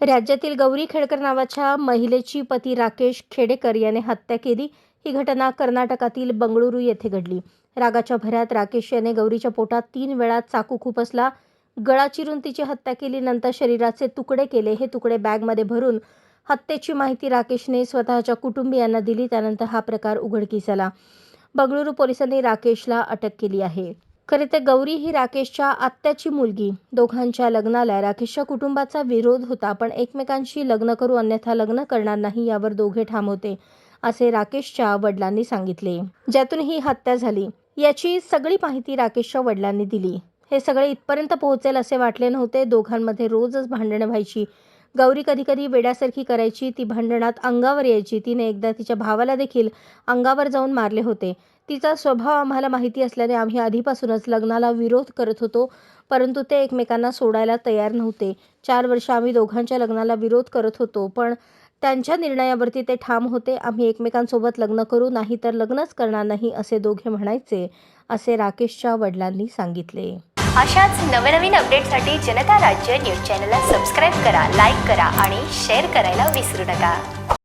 राज्यातील गौरी खेडकर नावाच्या महिलेची पती राकेश खेडेकर याने हत्या केली. ही घटना कर्नाटकातील बंगळुरू येथे घडली. रागाच्या भरात राकेश याने गौरीच्या पोटात तीन वेळा चाकू खुपसला गळा चिरून तिची हत्या केली नंतर शरीराचे तुकडे केले. हे तुकडे बॅगमध्ये भरून हत्येची माहिती राकेशने स्वतःच्या कुटुंबियांना दिली. त्यानंतर हा प्रकार उघडकीस आला. बंगळुरू पोलिसांनी राकेशला अटक केली आहे. खरे तर गौरी ही राकेशच्या आत्याची मुलगी. दोघांच्या लग्नाला राकेशच्या कुटुंबाचा विरोध होता पण एकमेकांशी लग्न करू अन्यथा लग्न करणार नाही यावर दोघे ठाम होते असे राकेशच्या वडिलांनी सांगितले. ज्यातून ही हत्या झाली याची सगळी माहिती राकेशच्या वडिलांनी दिली. हे सगळे इथपर्यंत पोहोचेल असे वाटले नव्हते दोघांमध्ये रोजच भांडणं व्हायची. गौरी कधी कधी वेड्यासारखी करायची ती भांडणात अंगावर यायची तिने एकदा तिच्या भावाला देखील अंगावर जाऊन मारले होते. तिचा स्वभाव आम्हाला माहिती असल्याने आम्ही आधीपासूनच लग्नाला विरोध करत होतो परंतु ते एकमेकांना सोडायला तयार नव्हते. चार वर्ष आम्ही दोघांच्या लग्नाला विरोध करत होतो पण त्यांच्या निर्णयावरती ते ठाम होते. आम्ही एकमेकांसोबत लग्न करू नाही तर लग्नच करणार नाही असे दोघे म्हणायचे असे राकेशच्या वडिलांनी सांगितले. अशाच नवनवीन अपडेटसाठी जनता राज्य न्यूज चॅनलला सबस्क्राईब करा लाईक करा आणि शेअर करायला विसरू नका.